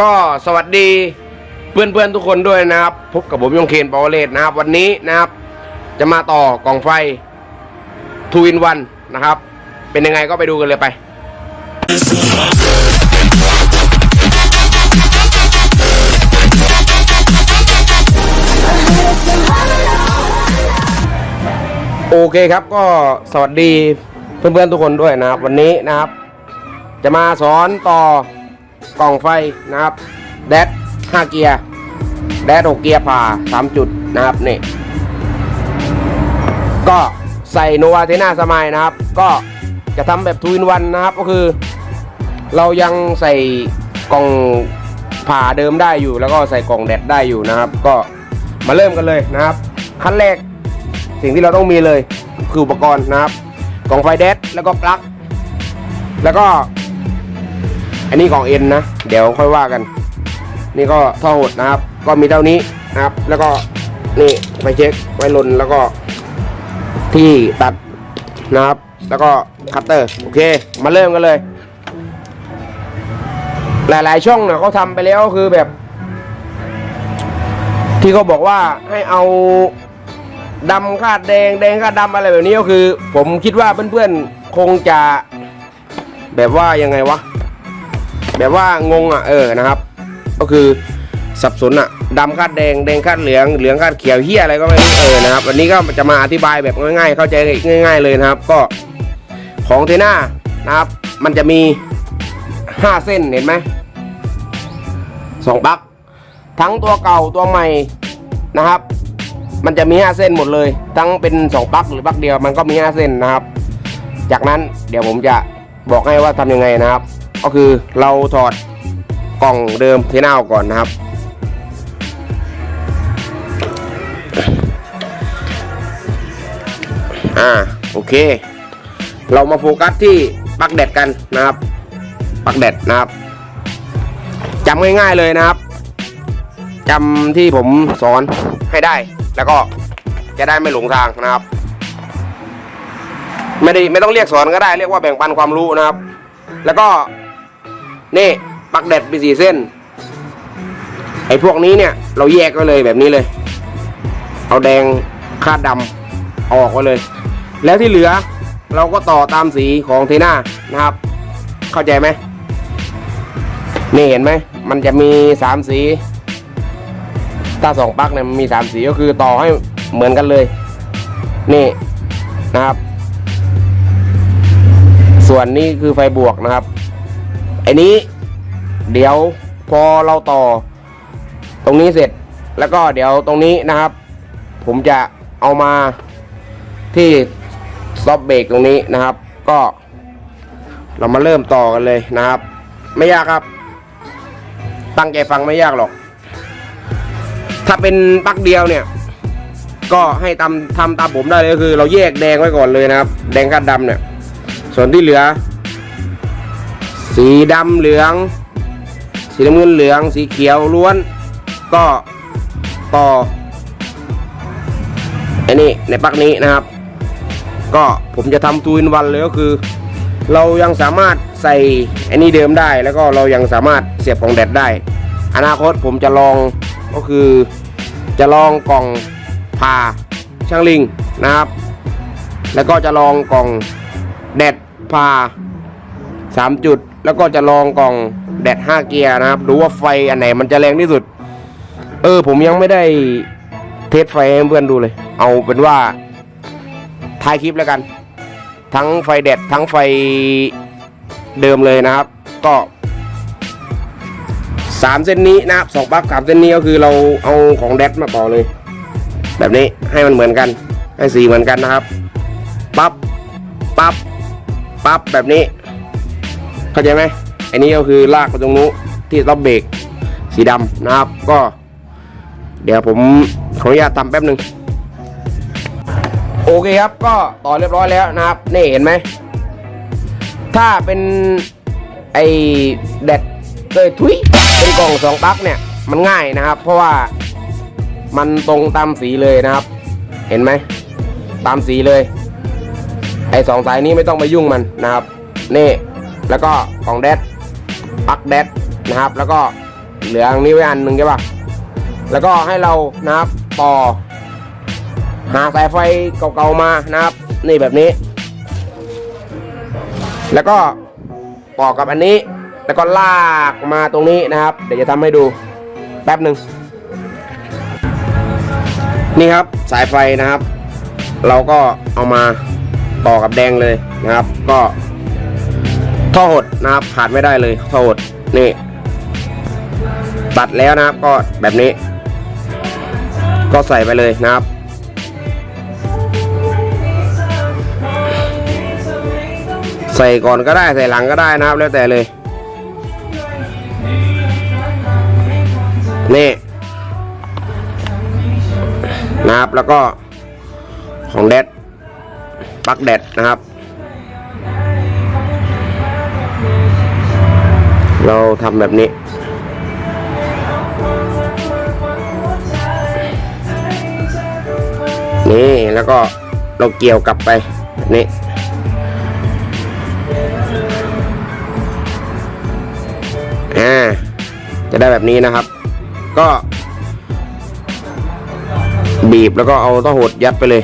ก็สวัสดีเพื่อนๆทุกคนด้วยนะครับ พบกับผมยงเคนปาวเลตนะครับ วันนี้นะครับ จะมาต่อกล่องไฟทูอินวันนะครับ เป็นยังไงก็ไปดูกันเลยไป โอเคครับก็สวัสดีเพื่อนๆทุกคนด้วยนะครับ วันนี้นะครับ จะมาสอนต่อ กล่องไฟนะครับ แดด5เกียร์ แดด6เกียร์ผ่า 3 จุดนะครับนี่ ก็ใส่โนวาเทน่าสมายนะครับ ก็จะทำแบบทูอินวันนะครับ ก็คือ เรายังใส่กล่องผ่าเดิมได้อยู่ แล้วก็ใส่กล่องแดดได้อยู่นะครับ ก็มาเริ่มกันเลยนะครับ ขั้นแรกสิ่งที่เราต้องมีเลยคืออุปกรณ์นะครับกล่องไฟแดดแล้วก็ปลั๊กแล้วก็ อันนี้ของเอ็นนะ เดี๋ยวค่อยว่ากัน นี่ก็ท่อหดนะครับ ก็มีเท่านี้นะครับ แล้วก็นี่ไฟเช็คไว้ลนแล้วก็ที่ตัดนะครับ แล้วก็คัตเตอร์โอเค มาเริ่มกันเลย หลายๆช่องเนี่ยเขาทำไปแล้วก็คือแบบ ที่เขาบอกว่าให้เอาดำคาดแดงแดงคาดดำอะไรแบบนี้ก็คือ ผมคิดว่าเพื่อนๆคงจะแบบว่ายังไงวะ แบบว่างงอะเออนะครับ ก็คือสับสนอะดำคาดแดงแดงคาดเหลืองเหลืองคาดเขียวเฮียอะไรก็ไม่รู้เออนะครับวันนี้ก็จะมาอธิบายแบบง่ายๆ เข้าใจง่าย ๆเลยนะครับ ก็ของเทน่านะครับ มันจะมี 5 เส้นเห็นไหมสองปลั๊กทั้งตัวเก่าตัวใหม่นะครับ มันจะมี 5 เส้นหมดเลย ทั้งเป็น 2ปลั๊กหรือปลั๊กเดียวมันก็มี 5 เส้นนะครับ จากนั้นเดี๋ยวผมจะบอกให้ว่าทำยังไงนะครับ ก็คือเราถอดกล่องเดิมเทน่าออกก่อนนะครับ อ่าโอเค เรามาโฟกัสที่ปลั๊กแดดกันนะครับปลั๊กแดดนะครับจำง่ายๆเลยนะครับจำที่ผมสอนให้ได้ แล้วก็จะได้ไม่หลงทางนะครับ ไม่ได้ไม่ต้องเรียกสอนก็ได้เรียกว่าแบ่งปันความรู้นะครับ แล้วก็ นี่ปักแดดมีสีเส้น ไอ้พวกนี้เนี่ย เราแยกไว้เลยแบบนี้เลย เอาแดงคาดดำออกไว้เลย แล้วที่เหลือเราก็ต่อตามสีของเทน่านะครับ เข้าใจไหมนี่เห็นไหม มันจะมีสามสี ถ้าสองปักเนี่ยมันมีสามสีก็คือต่อให้เหมือนกันเลย นี่นะครับ ส่วนนี้คือไฟบวกนะครับ อ้นี้ เดี๋ยวพอเราต่อ ตรงนี้เสร็จ แล้วก็เดี๋ยวตรงนี้นะครับ ผมจะเอามาที่ซอฟเบรกตรงนี้นะครับ ก็ เรามาเริ่มต่อกันเลยนะครับ ไม่ยากครับ ตั้งใจฟังไม่ยากหรอก ถ้าเป็นปลั๊กเดียวเนี่ย ก็ให้ทำทำตามผมได้เลยคือ เราแยกแดงไว้ก่อนเลยนะครับ แดงกับดำเนี่ย ส่วนที่เหลือ สีดำเหลือง สีน้ำเงินเหลือง สีเขียวล้วน ก็ต่อไอันนี้ในปลั๊กนี้นะครับ ก็ผมจะทำทูอินวันเลยก็คือ เรายังสามารถใส่ไอันนี้เดิมได้ แล้วก็เรายังสามารถเสียบของแดดได้ อนาคตผมจะลองก็คือจะลองกล่องผ่าช่างลิงนะครับ แล้วก็จะลองกล่องแดดผ่าสามจุด แล้วก็จะลองกล่องแดดห้าเกียร์นะครับ ดูว่าไฟอันไหนมันจะแรงที่สุด เออ ผมยังไม่ได้เทสไฟให้เพื่อนดูเลย เอาเป็นว่าท้ายคลิปแล้วกัน ทั้งไฟแดดทั้งไฟเดิมเลยนะครับ ก็สามเส้นนี้นะครับสองปลั๊กสามเส้นนี้ก็คือเราเอาของแดดมาต่อเลย แบบนี้ให้มันเหมือนกัน ให้สีเหมือนกันนะครับ ปั๊บปั๊บปั๊บแบบนี้ เข้าใจไหมอันนี้ก็คือลากไปตรงนู้นที่ล็อบเบรกสีดำนะครับ ก็ เดี๋ยวผมขออนุญาตทำแป๊บหนึ่งโอเคครับก็ต่อเรียบร้อยแล้วนะครับนี่เห็นไหมถ้าเป็นไอแดดเอ้ยทุยเป็นกล่องสองปลั๊กเนี่ยมันง่ายนะครับ เพราะว่ามันตรงตามสีเลยนะครับ เห็นไหมตามสีเลย ไอสองสายนี้ไม่ต้องไปยุ่งมันนะครับนี่ แล้วก็ของแดดปลั๊กแดดนะครับ แล้วก็เหลืออันนี้ไว้อันหนึ่งใช่ปะแล้วก็ให้เรานะครับต่อ หาสายไฟเก่าๆมานะครับ นี่แบบนี้ แล้วก็ต่อกับอันนี้ แล้วก็ลากมาตรงนี้นะครับ เดี๋ยวจะทำให้ดูแป๊บหนึ่งนี่ครับสายไฟนะครับ เราก็เอามาต่อกับแดงเลยนะครับ ก็ ท่อหดนะครับขาดไม่ได้เลยท่อหดนี่ตัดแล้วนะครับก็แบบนี้ ก็ใส่ไปเลยนะครับ ใส่ก่อนก็ได้ใส่หลังก็ได้นะครับ แล้วแต่เลยนี่นะครับแล้วก็ของแดดปลั๊กแดดนะครับ เราทำแบบนี้ นี่แล้วก็เราเกี่ยวกลับไปแบบนี้อ่าจะได้แบบนี้นะครับ ก็ บีบแล้วก็เอาต้าหดยัดไปเลย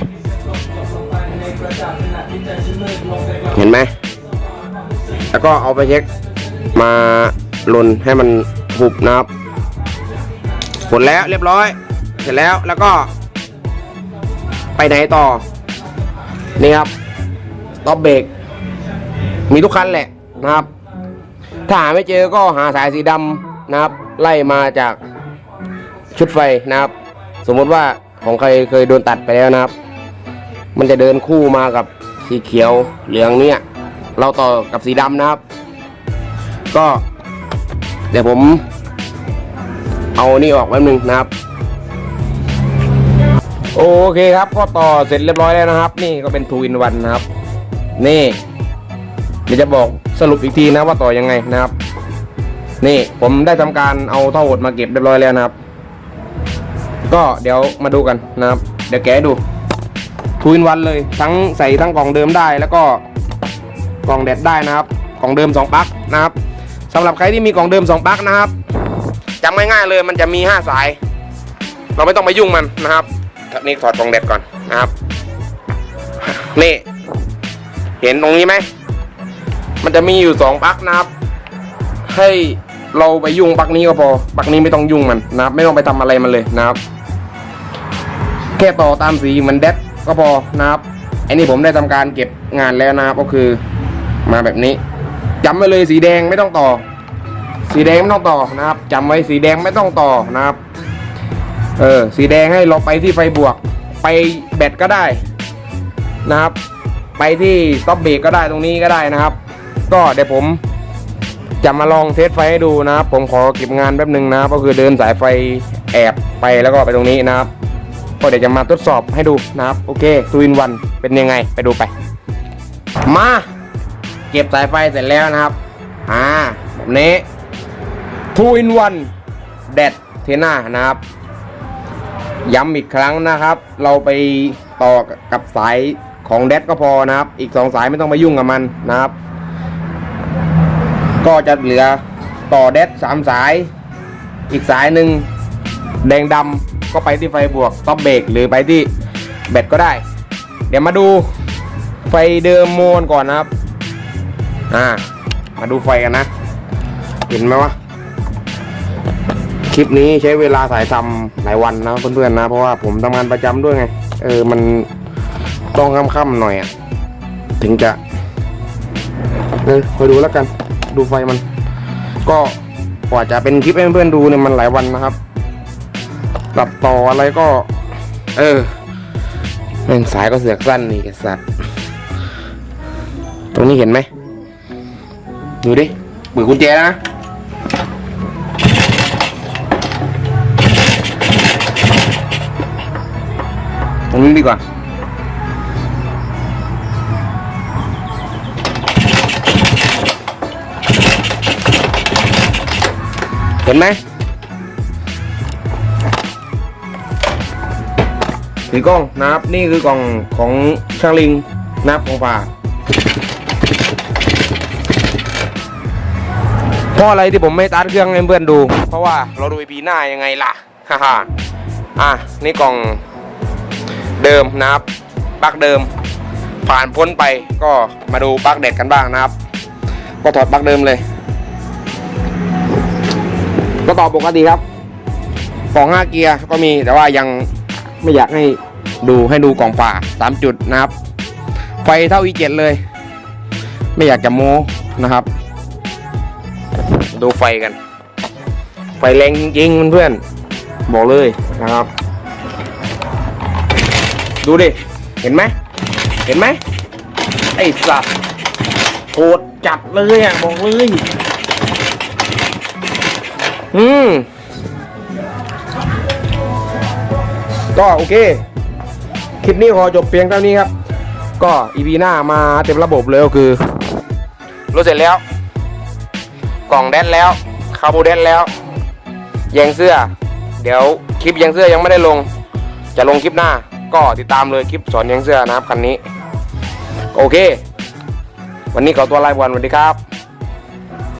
เห็นไหมแล้วก็เอาไปเช็ค มาลนให้มันหุบนะครับหมดแล้วเรียบร้อย เสร็จแล้วแล้วก็ ไปไหนต่อ นี่ครับต็อปเบรกมีทุกคันแหละนะครับ ถ้าหาไม่เจอก็หาสายสีดำนะครับ ไล่มาจากชุดไฟนะครับ สมมติว่าของใครเคยโดนตัดไปแล้วนะครับ มันจะเดินคู่มากับสีเขียวเหลืองเนี่ย เราต่อกับสีดำนะครับ ก็ เดี๋ยวผม เอานี่ออกแป๊บนึงนะครับ โอเคครับก็ต่อเสร็จเรียบร้อยแล้วนะครับ นี่ก็เป็นทูอินวันนะครับ นี่ เดี๋ยวจะบอกสรุปอีกทีนะว่าต่อยังไงนะครับ นี่ผมได้ทำการเอาท่อหดมาเก็บเรียบร้อยแล้วนะครับ ก็เดี๋ยวมาดูกันนะครับ เดี๋ยวแกะดูทูอินวันเลยทั้งใส่ทั้งกล่องเดิมได้แล้วก็กล่องแดดได้นะครับ กล่องเดิม 2ปลั๊กนะครับ สำหรับใครที่มีกล่องเดิม2ปลั๊กนะครับจำง่ายๆเลยมันจะมี 5 สาย เราไม่ต้องไปยุ่งมันนะครับนี่ถอดกล่องแดดก่อนนะครับ นี่ เห็นตรงนี้ไหมมันจะมีอยู่สองปลั๊กนะครับ ให้เราไปยุ่งปลั๊กนี้ก็พอปลั๊กนี้ไม่ต้องยุ่งมันนะครับ ไม่ต้องไปทำอะไรมันเลยนะครับแค่ต่อตามสีเหมือนแดดก็พอนะครับอ้นี่ผมได้ทำการเก็บงานแล้วนะครับ ก็คือมาแบบนี้ จำไว้เลยสีแดงไม่ต้องต่อ สีแดงไม่ต้องต่อนะครับจำไว้สีแดงไม่ต้องต่อนะครับ เออสีแดงให้เราไปที่ไฟบวก ไปแบตก็ได้นะครับ ไปที่ต็อปเบรกก็ได้ตรงนี้ก็ได้นะครับ ก็เดี๋ยวผมจะมาลองเทสไฟให้ดูนะครับ ผมขอเก็บงานแป๊บหนึ่งนะครับก็คือเดินสายไฟแอบไปแล้วก็ไปตรงนี้นะครับก็เดี๋ยวจะมาทดสอบให้ดูนะครับ โอเคทูอินวันเป็นยังไงไปดูไป มา เก็บสายไฟเสร็จแล้วนะครับ อ่าแบบนี้ทูอินวันแดดเทน่านะครับ ย้ำอีกครั้งนะครับ เราไปต่อกับสายของแดดก็พอนะครับ อีกสองสายไม่ต้องไปยุ่งกับมันนะครับ ก็จะเหลือต่อแดดสามสาย อีกสายหนึ่งแดงดำก็ไปที่ไฟบวกต็อปเบรกหรือไปที่แบตก็ได้ เดี๋ยวมาดูไฟเดิมโมนก่อนนะครับ อ่า มาดูไฟกันนะ เห็นไหมวะ คลิปนี้ใช้เวลาสายทำหลายวันนะเพื่อนๆนะ เพราะว่าผมทำงานประจำด้วยไง เออ มันต้องค่ำๆหน่อยอะถึงจะ เออคอยดูแล้วกัน ดูไฟมัน ก็กว่าจะเป็นคลิปให้เพื่อนๆดูเนี่ยมันหลายวันนะครับตัดต่ออะไรก็ เออแม่งสายก็เสือกสั้นนี่ไอ้สัตว์ ตรงนี้เห็นไหม ดูดิเปิดกุญแจนะตรงนี้ดีกว่าเห็นไหมถือกล้องนะครับ นี่คือกล่องของช่างลิงนะครับของฝา เพราะอะไรที่ผมไม่ตัดเครื่องให้เพื่อนดู เพราะว่าเราดูปีหน้ายังไงล่ะฮ่าฮ่าอะนี่กล่องเดิมนะครับปลั๊กเดิม ผ่านพ้นไปก็มาดูปลั๊กเด็ดกันบ้างนะครับ ก็ถอดปลั๊กเดิมเลย ก็ต่อปกติครับกล่อง5เกียร์ก็มีแต่ว่ายังไม่อยากให้ดูให้ดูกล่องฝ่า3จุดนะครับไฟเท่า E7 เลย ไม่อยากจะโม้นะครับ ดูไฟกัน ไฟแรงจริงๆเพื่อนๆบอกเลยนะครับ ดูดิ เห็นไหมเห็นไหมไอ้สัตว์โหดจัดเลยอะบอกเลยอืมก็โอเค คลิปนี้ขอจบเพียงเท่านี้ครับ ก็อีพีหน้ามาเต็มระบบเลยก็คือรถเสร็จแล้ว กล่องแดนแล้วคาร์บูแดนแล้วแยงเสื้อ เดี๋ยวคลิปแยงเสื้อยังไม่ได้ลง จะลงคลิปหน้า ก็ติดตามเลยคลิปสอนแยงเสื้อนะครับคันนี้ โอเค วันนี้ขอตัวลาไปก่อนสวัสดีครับ